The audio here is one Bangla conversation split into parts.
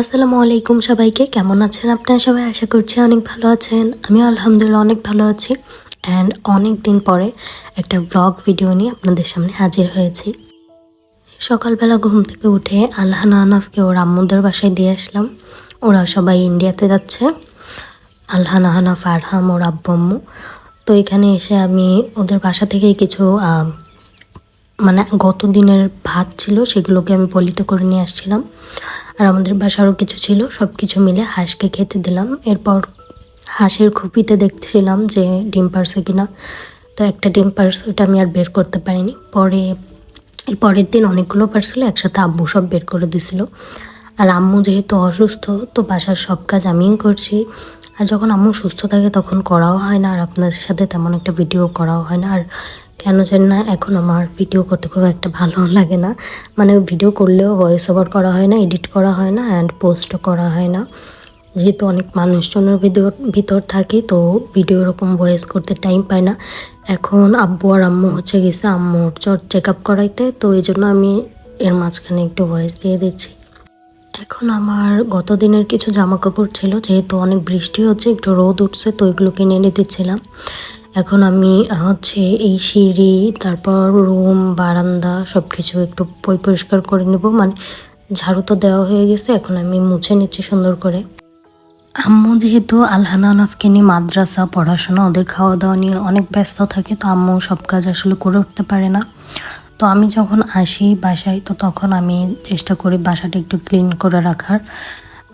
আসসালামু আলাইকুম সবাইকে। কেমন আছেন আপনারা সবাই? আশা করছি অনেক ভালো আছেন। আমি আলহামদুলিল্লাহ অনেক ভালো আছি। অ্যান্ড অনেক দিন পরে একটা ব্লগ ভিডিও নিয়ে আপনাদের সামনে হাজির হয়েছি। সকালবেলা ঘুম থেকে উঠে আল্লাহানা আনাফকে ওর আম্মুদের বাসায় দিয়ে আসলাম। ওরা সবাই ইন্ডিয়াতে যাচ্ছে। আল্লাহ আনাফ আরহাম, ওর আব্বু, আম্মু। তো এখানে এসে আমি ওদের বাসা থেকেই কিছু মানে গত দিনের ভাত ছিল, সেগুলোকে আমি পলিতে করে নিয়ে আসছিলাম। আর আমাদের বাসারও কিছু ছিল সব কিছু মিলে হাঁসকে খেতে দিলাম। এরপর হাঁসের খুপিতে দেখছিলাম যে ডিম পারছে কিনা। তো একটা ডিম পারছে, ওটা আমি আর বের করতে পারিনি। পরে, এর পরের দিন অনেকগুলো পারছিল, একসাথে আব্বু সব বের করে দিছিল। আর আম্মু যেহেতু অসুস্থ, তো বাসার সব কাজ আমিই করছি। আর যখন আম্মু সুস্থ থাকে তখন করাও হয় না, আর আপনাদের সাথে তেমন একটা ভিডিও করাও হয় না। আর কেন জানি না, এখন আমার ভিডিও করতে খুব একটা ভালো লাগে না। মানে ভিডিও করলেও ভয়েস ওভার করা হয় না এডিট করা হয় না অ্যান্ড পোস্টও করা হয় না। যেহেতু অনেক মানুষজনের ভিতর ভিতর থাকি, তো ভিডিও এরকম ভয়েস করতে টাইম পায় না। এখন আব্বু আর আম্মু হচ্ছে গেছে আম্মুর চট চেক আপ করাইতে, তো এই জন্য আমি এর মাঝখানে একটু ভয়েস দিয়ে দিচ্ছি। এখন আমার গত দিনের কিছু জামা কাপড় ছিল, যেহেতু অনেক বৃষ্টি হচ্ছে, একটু রোদ উঠছে, তো এগুলো কিনে এনে দিচ্ছিলাম এখন আমি হচ্ছে এই সিঁড়ি, তারপর রুম, বারান্দা সব কিছু একটু পরিষ্কার করে নেব। মানে ঝাড়ু তো দেওয়া হয়ে গেছে, এখন আমি মুছে নিচ্ছি সুন্দর করে। আম্মু যেহেতু আলহানা আনাফকে নিয়ে মাদ্রাসা, পড়াশোনা, ওদের খাওয়া দাওয়া নিয়ে অনেক ব্যস্ত থাকে, তো আম্মু সব কাজ আসলে করে উঠতে পারে না। তো আমি যখন আসি বাসায়, তো তখন আমি চেষ্টা করি বাসাটা একটু ক্লিন করে রাখার।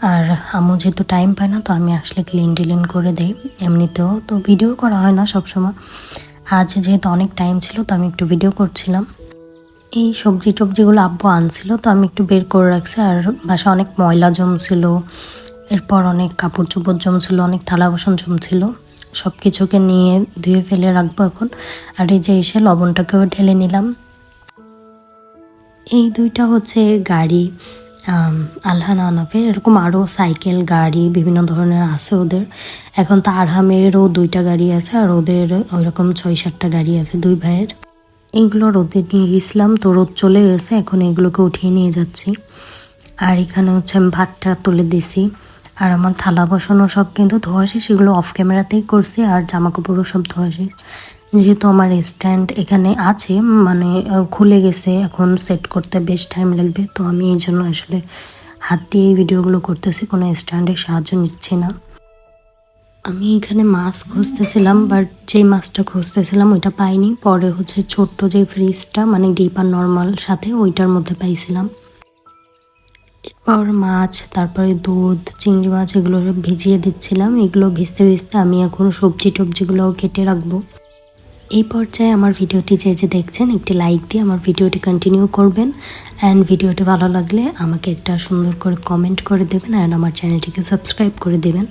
আর আম্মু যেহেতু টাইম পায় না, তো আমি আসলে ক্লিন টিলিন করে দেই এমনিতেও। তো ভিডিও করা হয় না সবসময়। আজ যেহেতু অনেক টাইম ছিল, তো আমি একটু ভিডিও করছিলাম। এই সবজি টবজিগুলো আব্বু আনছিল, তো আমি একটু বের করে রাখছি। আর বাসা অনেক ময়লা জমছিল, এরপর অনেক কাপড় চোপড় জমছিল, অনেক থালা বাসন জমছিল। সব কিছুকে নিয়ে ধুয়ে ফেলে রাখব এখন। আর এই যে এসে লবণটাকেও ঢেলে নিলাম। এই দুইটা হচ্ছে গাড়ি। আম, আলহান আনাফের এরকম আরও সাইকেল গাড়ি বিভিন্ন ধরনের আছে ওদের। এখন তো আরহামেরও দুইটা গাড়ি আছে আর ওদের ওইরকম ছয় সাতটা গাড়ি আছে দুই ভাইয়ের। এইগুলো রোদে নিয়ে গেছিলাম তো রোদ চলে গেছে এখন এগুলোকে উঠিয়ে নিয়ে যাচ্ছি। আর এখানে হচ্ছে আমি ভাতটা তুলে দিছি। আর আমার থালা বাসনও সব কিন্তু ধোয়া শেষ সেগুলো অফ ক্যামেরাতেই করছি আর জামা কাপড়ও সব ধোয়া শেষ। যেহেতু আমার স্ট্যান্ড এখানে আছে মানে খুলে গেছে, এখন সেট করতে বেশ টাইম লাগবে, তো আমি এই জন্য আসলে হাত দিয়ে এই ভিডিওগুলো করতেছি, কোনো স্ট্যান্ডের সাহায্য নিচ্ছি না। আমি এখানে মাছ খুঁজতেছিলাম বাট যেই মাছটা খুঁজতেছিলাম ওইটা পাইনি। পরে হচ্ছে ছোট্ট যে ফ্রিজটা মানে ডিপ আর নর্মাল সাথে, ওইটার মধ্যে পাইছিলাম। এরপর মাছ, তারপরে দুধ, চিংড়ি মাছ এগুলো ভিজিয়ে দিচ্ছিলাম। এগুলো ভিজতে ভিজতে আমি এখন সবজি টবজিগুলোও কেটে রাখব। এই পর্যায়ে আমার ভিডিওটি যে যে দেখছেন, একটি লাইক দিয়ে আমার ভিডিওটি কন্টিনিউ করবেন। অ্যান্ড ভিডিওটি ভালো লাগলে আমাকে একটা সুন্দর করে কমেন্ট করে দেবেন অ্যান্ড আমার চ্যানেলটিকে সাবস্ক্রাইব করে দেবেন।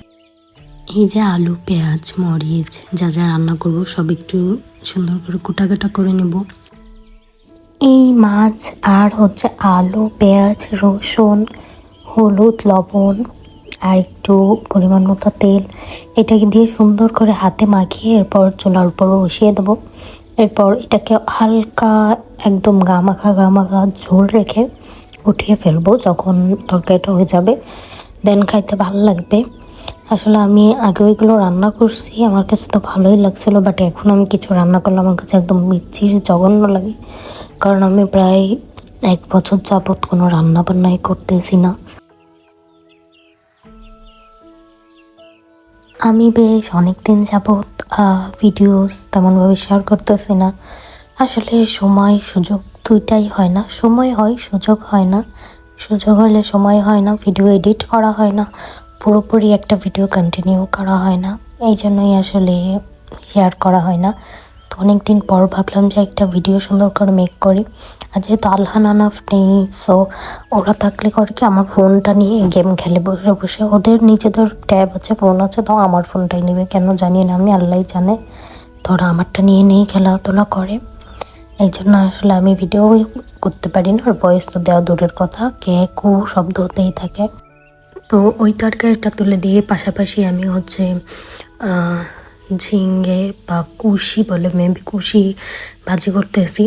এই যে আলু, পেঁয়াজ, মরিচ, যা যা রান্না করব সব একটু সুন্দর করে কুটাকাটা করে নেব। এই মাছ আর হচ্ছে আলু, পেঁয়াজ, রসুন, হলুদ, লবণ আর একটু পরিমাণ মতো তেল। এটাকে দিয়ে সুন্দর করে হাতে মাখিয়ে এরপর চুলার উপর বসিয়ে দেবো। এরপর এটাকে হালকা একদম গামাখা গামাখা ঝোল রেখে উঠিয়ে ফেলব যখন তরকারিটা হয়ে যাবে। দেন খাইতে ভালো লাগবে। আসলে আমি আগে ওইগুলো রান্না করছি, আমার কাছে তো ভালোই লাগছিল বাট এখন আমি কিছু রান্না করলে আমার কাছে একদম বিচ্ছির জঘন্য লাগে। কারণ আমি প্রায় এক বছর যাবৎ কোনো রান্না বান্নাই করতেছি না। আমি বেশ অনেক দিন যাবৎ ভিডিওস তেমনভাবে শেয়ার করতেছি না। আসলে সময় সুযোগ দুইটাই হয় না। সময় হয়, সুযোগ হয় না। সুযোগ হলে সময় হয় না ভিডিও এডিট করা হয় না। পুরোপুরি একটা ভিডিও কন্টিনিউ করা হয় না। এই জন্যই আসলে শেয়ার করা হয় না। অনেক দিন পর ভাবলাম যে একটা ভিডিও সুন্দর করে মেক করি। আর যেহেতু আলহান আনাফ নেই সো ওরা থাকলে করে কি আমার ফোনটা নিয়ে গেম খেলে বসে বসে। ওদের নিজেদের ট্যাব আছে ফোন আছে তো আমার ফোনটাই নেবে। কেন জানি না, আমি আল্লাহ জানে। তো ওরা আমারটা নিয়ে নিয়ে খেলাধুলা করে। এই জন্য আসলে আমি ভিডিও করতে পারি না, আর ভয়েস তো দেওয়া দূরের কথা। কে কু শব্দ হতেই থাকে। তো ওই তরকারিটা তুলে দিয়ে পাশাপাশি আমি হচ্ছে ঝিঙ্গে বা কুশি বলে মেবি কুশি ভাজি করতেছি।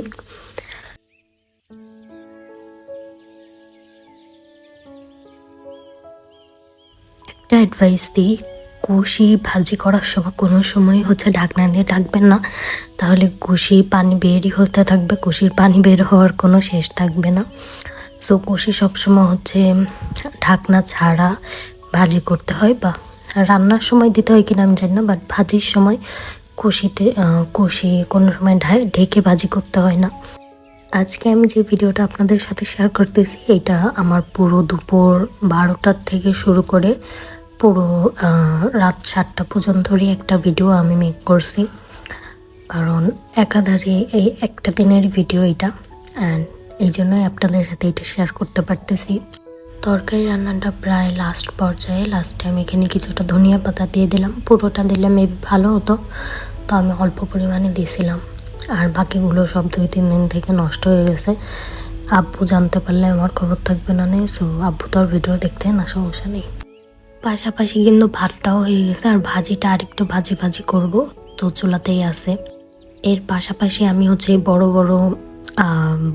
একটা অ্যাডভাইস দিই, কুশি ভাজি করার সময় কোনো সময় হচ্ছে ঢাকনা দিয়ে ঢাকবেন না, তাহলে কুশি পানি বেরই হতে থাকবে, কুশির পানি বের হওয়ার কোনো শেষ থাকবে না। সো কুশি সবসময় হচ্ছে ঢাকনা ছাড়া ভাজি করতে হয় বা রান্নার সময় দিতে হয় কিনা আমি জানি না বাট ভাজির সময় আহ, কুশি কোনো সময় ঢেকে ভাজি করতে হয় না। আজকে আমি যে ভিডিওটা আপনাদের সাথে শেয়ার করতেছি এটা আমার পুরো দুপুর বারোটার থেকে শুরু করে পুরো রাত সাতটা পর্যন্তরই একটা ভিডিও আমি মেক করছি। কারণ একাধারে এই একটা দিনের ভিডিও এটা অ্যান্ড এই জন্যই আপনাদের সাথে এটা শেয়ার করতে পারতেছি। তরকারি রান্নাটা প্রায় লাস্ট পর্যায়ে লাস্টে আমি এখানে কিছুটা ধনিয়া পাতা দিয়ে দিলাম, পুরোটা দিলে মেবি ভালো হতো, তো আমি অল্প পরিমাণে দিয়েছিলাম। আর বাকিগুলো সব দুই তিন দিন থেকে নষ্ট হয়ে গেছে। আব্বু জানতে পারলে আমার খবর থাকবে না নেই সো আব্বু তো আর ভিডিও দেখতে না, সমস্যা নেই। পাশাপাশি কিন্তু ভাতটাও হয়ে গেছে, আর ভাজিটা আরেকটু ভাজি ভাজি করব, তো চুলাতেই আছে। এর পাশাপাশি আমি হচ্ছে বড় বড়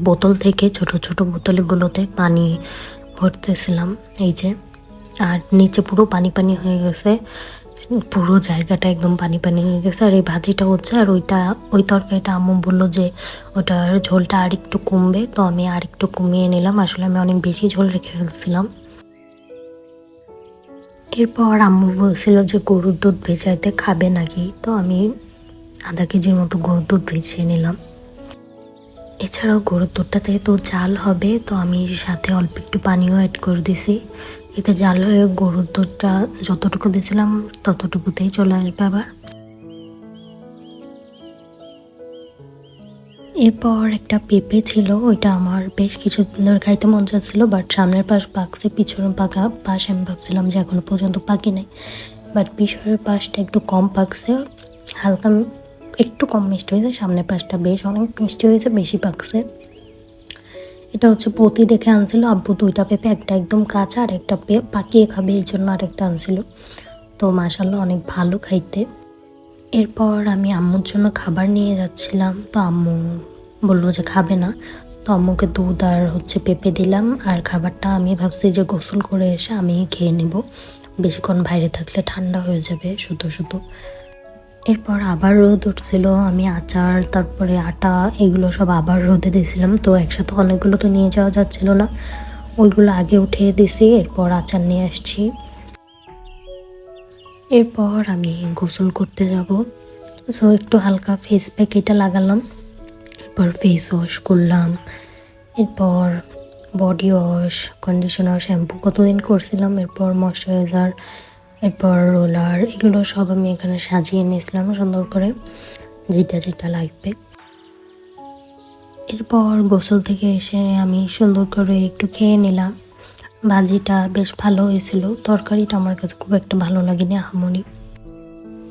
বোতল থেকে ছোট ছোট বোতলগুলোতে পানি ভরতেছিলাম, এই যে। আর নিচে পুরো পানি পানি হয়ে গেছে। পুরো জায়গাটা একদম পানি পানি হয়ে গেছে। আর এই ভাজিটা হচ্ছে, আর ওইটা, ওই তরকারিটা আম্মু বলল যে ওটার ঝোলটা আর একটু কমবে। তো আমি আর একটু কমিয়ে নিলাম। আসলে আমি অনেক বেশি ঝোল রেখে ফেলছিলাম। এরপর আম্মু বলছিল যে গরুর দুধ ভেজাইতে খাবে নাকি? তো আমি আধা কেজির মতো গরুর দুধ ভেজিয়ে নিলাম। এছাড়াও গরুর দুধটা যেহেতু জাল হবে, তো আমি সাথে অল্প একটু পানিও অ্যাড করে দিছি। এতে জাল হয়ে গরুর দুধটা যতটুকু দিয়েছিলাম, ততটুকুতেই চলে আসবে আবার। এরপর একটা পেঁপে ছিল, ওইটা আমার বেশ কিছু ধরে খাইতে মন চাচ্ছিল বাট সামনের পাশ পাকছে পিছনের পাকা পাশ আমি ভাবছিলাম যে এখনও পর্যন্ত পাকি নাই। বাট পিছনের পাশটা একটু কম পাকছে, হালকা একটু কম মিষ্টি হয়েছে সামনের পাশটা বেশ অনেক মিষ্টি হয়েছে, বেশি পাকছে। এটা হচ্ছে পতি দেখে আনছিল, আব্বু দুইটা পেঁপে, একটা একদম কাঁচা আর একটা পাকিয়ে খাবে, এই জন্য আরেকটা আনছিল। তো মাসাল্লাহ অনেক ভালো খাইতে। এরপর আমি আম্মুর জন্য খাবার নিয়ে যাচ্ছিলাম, তো আম্মু বলল যে খাবে না। তো আম্মুকে দুধ আর হচ্ছে পেঁপে দিলাম, আর খাবারটা আমি ভাবছি যে গোসল করে এসে আমি খেয়ে নেব। বেশিক্ষণ বাইরে থাকলে ঠান্ডা হয়ে যাবে শুধু শুধু এরপর আবার রোদ উঠছিল, আমি আচার, তারপরে আটা, এগুলো সব আবার রোদে দিয়েছিলাম। তো একসাথে অনেকগুলো তো নিয়ে যাওয়া যাচ্ছিল না। ওইগুলো আগে উঠে দিছি এরপর আচার নিয়ে আসছি। এরপর আমি গোসল করতে যাব। সো একটু হালকা ফেস প্যাক এটা লাগালাম। এরপর ফেস ওয়াশ করলাম। এরপর বডি ওয়াশ কন্ডিশনার শ্যাম্পু কতদিন করছিলাম? এরপর ময়শ্চারাইজার এরপর রোলার, এগুলো সব আমি এখানে সাজিয়ে নিয়েছিলাম সুন্দর করে, যেটা যেটা লাগবে। এরপর গোসল থেকে এসে আমি সুন্দর করে একটু খেয়ে নিলাম। ভাজিটা বেশ ভালো হয়েছিল, তরকারিটা আমার কাছে খুব একটা ভালো লাগেনি আহামরি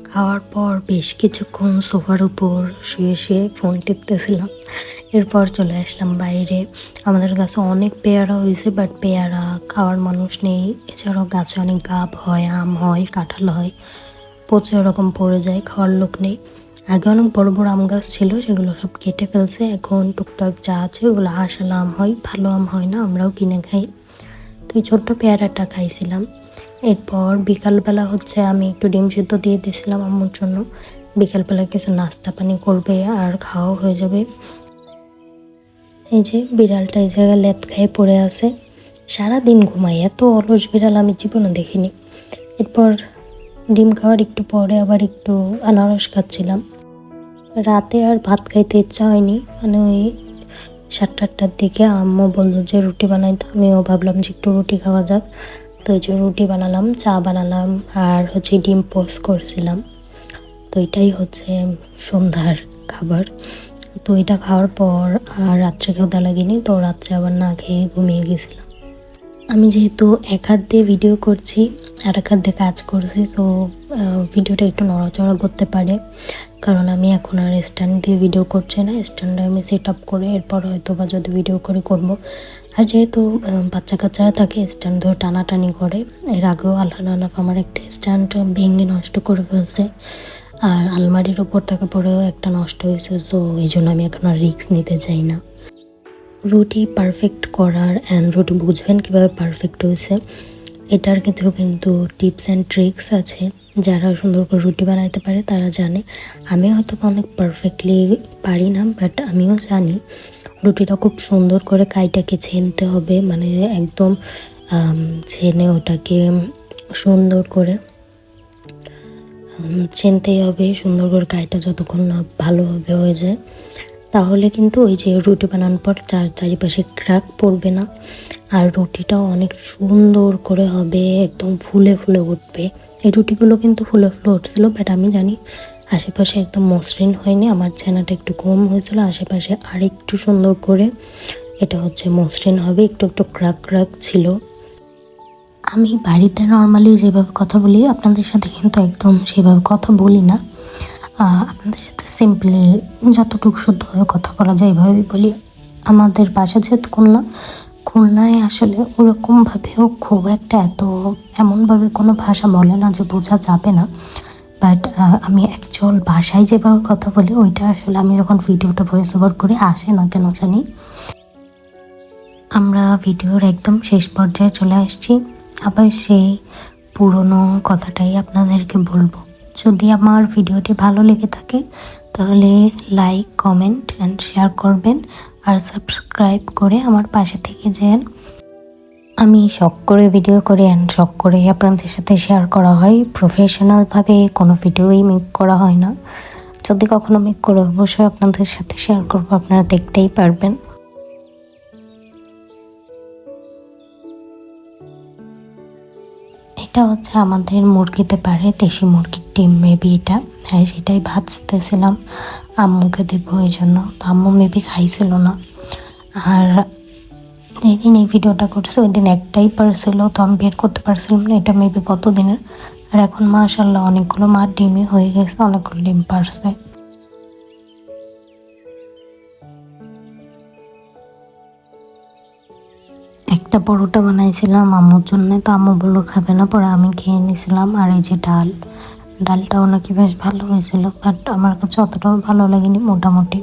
খাওয়ার পর বেশ কিছুক্ষণ সোফার উপর শুয়ে শুয়ে ফোন টিপতেছিলাম। এরপর চলে আসলাম বাইরে। আমাদের গাছে অনেক পেয়ারা হয়েছে বাট পেয়ারা খাওয়ার মানুষ নেই। এছাড়াও গাছে অনেক গাব হয়, আম হয়, কাঁঠাল হয় পচে ওরকম পড়ে যায়, খাওয়ার লোক নেই। আগে অনেক বড় বড় আম গাছ ছিল, সেগুলো সব কেটে ফেলছে। এখন টুকটাক যা আছে ওগুলো হাসাল আম হয়, ভালো আম হয় না, আমরাও কিনে খাই। তো এই ছোট্ট পেয়ারাটা খাইছিলাম। এরপর বিকালবেলা হচ্ছে আমি একটু ডিম সিদ্ধ দিয়ে দিয়েছিলাম আম্মুর জন্য। বিকালবেলা কিছু নাস্তা পানি করবে আর খাওয়া হয়ে যাবে। এই যে বিড়ালটা এই জায়গায় লেত খেয়ে পড়ে আছে। সারাদিন ঘুমাই এত অলস বিড়াল আমি জীবনে দেখিনি। এরপর ডিম খাওয়ার একটু পরে আবার একটু আনারস খাচ্ছিলাম। রাতে আর ভাত খাইতে ইচ্ছা হয়নি। মানে ওই সাতটা আটটার দিকে আম্মু বলল যে, রুটি বানাইতে আমিও ভাবলাম যে, একটু রুটি খাওয়া যাক। তো এই যে রুটি বানালাম, চা বানালাম আর হচ্ছে ডিম পোস্ট করছিলাম। তো এটাই হচ্ছে সন্ধ্যার খাবার। তো এটা খাওয়ার পর আর রাত্রে খেতে লাগেনি, তো রাত্রে আবার না খেয়ে ঘুমিয়ে গেছিলাম। আমি যেহেতু এক হাত দিয়ে ভিডিও করছি আর এক হাত দিয়ে কাজ করছি, তো ভিডিওটা একটু নড়াচড়া করতে পারে। কারণ আমি এখন আর স্ট্যান্ড দিয়ে ভিডিও করছি না স্ট্যান্ডে আমি সেট আপ করে এরপর হয়তো বা যদি ভিডিও করে করব। আর যেহেতু বাচ্চা কাচ্চারা থাকে স্ট্যান্ড ধরে টানাটানি করে, এর আগেও আল্লাহ আল্লাহ আমার একটা স্ট্যান্ড ভেঙে নষ্ট করে ফেলছে। আর আলমারির ওপর থাকা পরেও একটা নষ্ট হয়েছে সো এই জন্য আমি এখন আর রিস্ক নিতে চাই না। রুটি পারফেক্ট করার অ্যান্ড রুটি বুঝবেন কীভাবে পারফেক্ট হয়েছে। এটার ক্ষেত্রেও কিন্তু টিপস অ্যান্ড ট্রিক্স আছে। যারা সুন্দর করে রুটি বানাইতে পারে, তারা জানে। আমি হয়তো অনেক পারফেক্টলি পারি না বাট আমিও জানি রুটিটা খুব সুন্দর করে কাইটাকে ছেনতে হবে। মানে একদম ছেনে ওটাকে সুন্দর করে ছেনতেই হবে সুন্দর করে কাইটা যতক্ষণ না ভালোভাবে হয়ে যায়। তাহলে কিন্তু ওই যে রুটি বানানোর পর চার চারিপাশে ক্র্যাক পড়বে না। আর রুটিটাও অনেক সুন্দর করে হবে, একদম ফুলে ফুলে উঠবে। এই রুটিগুলো কিন্তু ফুলে ফুলে উঠছিলো বাট আমি জানি আশেপাশে একদম মসৃণ হয়নি, আমার ছানাটা একটু কম হয়েছিল, আশেপাশে আর একটু সুন্দর করে, এটা হচ্ছে মসৃণ হবে, একটু একটু ক্র্যাক ক্র্যাক ছিল। আমি বাড়িতে নর্মালি যেভাবে কথা বলি, আপনাদের সাথে কিন্তু একদম সেভাবে কথা বলি না। আপনাদের সাথে সিম্পলি যতটুকু শুদ্ধভাবে কথা বলা যায় এভাবেই বলি। আমাদের বাসা যেহেতু খুলনা, খুলনায় আসলে ওরকমভাবেও খুব একটা এত এমনভাবে কোনো ভাষা বলে না যে বোঝা যাবে না। বাট আমি অ্যাকচুয়াল ভাষায় যেভাবে কথা বলি, ওইটা আসলে আমি যখন ভিডিওতে ভয়েস ওভার করে, আসে না কেন জানি। আমরা ভিডিওর একদম শেষ পর্যায়ে চলে আসছি। আবার সেই পুরনো কথাটাই আপনাদেরকে বলব। যদি আমার ভিডিওটি ভালো লেগে থাকে, তাহলে লাইক কমেন্ট অ্যান্ড শেয়ার করবেন আর সাবস্ক্রাইব করে আমার পাশে থেকে যান আমি শখ করে ভিডিও করে অ্যান্ড শখ করে আপনাদের সাথে শেয়ার করা হয়। প্রফেশনালভাবে কোনো ভিডিওই মেক করা হয় না। যদি কখনো মেক করে, অবশ্যই আপনাদের সাথে শেয়ার করব, আপনারা দেখতেই পারবেন। এটা হচ্ছে আমাদের মুরগিতে পারে, দেশি মুরগির ডিম মেবি এটা। হ্যাঁ সেটাই ভাজতেছিলাম। আম্মুকে দেবো এই জন্য। তো আম্মু মেবি খাইছিল না। আর যেদিন এই ভিডিওটা করছে ওই দিন একটাই পারছিল, তো আমি বের করতে পারছিলাম না। এটা মেবি কতদিনের? আর এখন মাশাল্লাহ অনেকগুলো মার ডিমই হয়ে গেছে, অনেকগুলো ডিম পারছে। একটা পরোটা বানাইছিলাম আম্মুর জন্য, তো আম্মু বলল, খাবে না। পরে আমি খেয়ে নিয়েছিলাম আর এই যে ডাল, ডালটাও নাকি বেশ ভালো হয়েছিল, বাট আমার কাছে অতটাও ভালো লাগেনি মোটামুটি।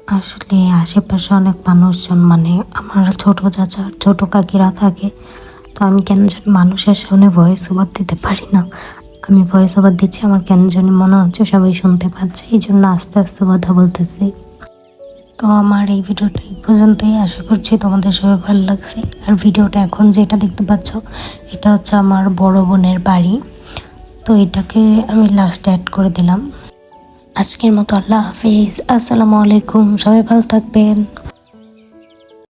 আসলে আশেপাশে অনেক মানুষজন মানে আমার ছোট চাচা, ছোট কাকিরা থাকে, তো আমি কেন জানি মানুষের সামনে ভয়েস ওভার দিতে পারি না। আমি ভয়েস ওভার দিচ্ছি, আমার কেন জানি মনে হচ্ছে সবাই শুনতে পাচ্ছে এই জন্য আস্তে আস্তে কথা বলতেছি। তো আমার এই ভিডিওটা এই পর্যন্তই। আশা করছি তোমাদের সবাই ভালো লাগছে। আর ভিডিওটা এখন যেটা দেখতে পাচ্ছ, এটা হচ্ছে আমার বড় বোনের বাড়ি। তো এটাকে আমি লাস্ট অ্যাড করে দিলাম। আজকের মতো আল্লাহ হাফিজ। আসসালামু আলাইকুম। সবাই ভালো থাকবেন।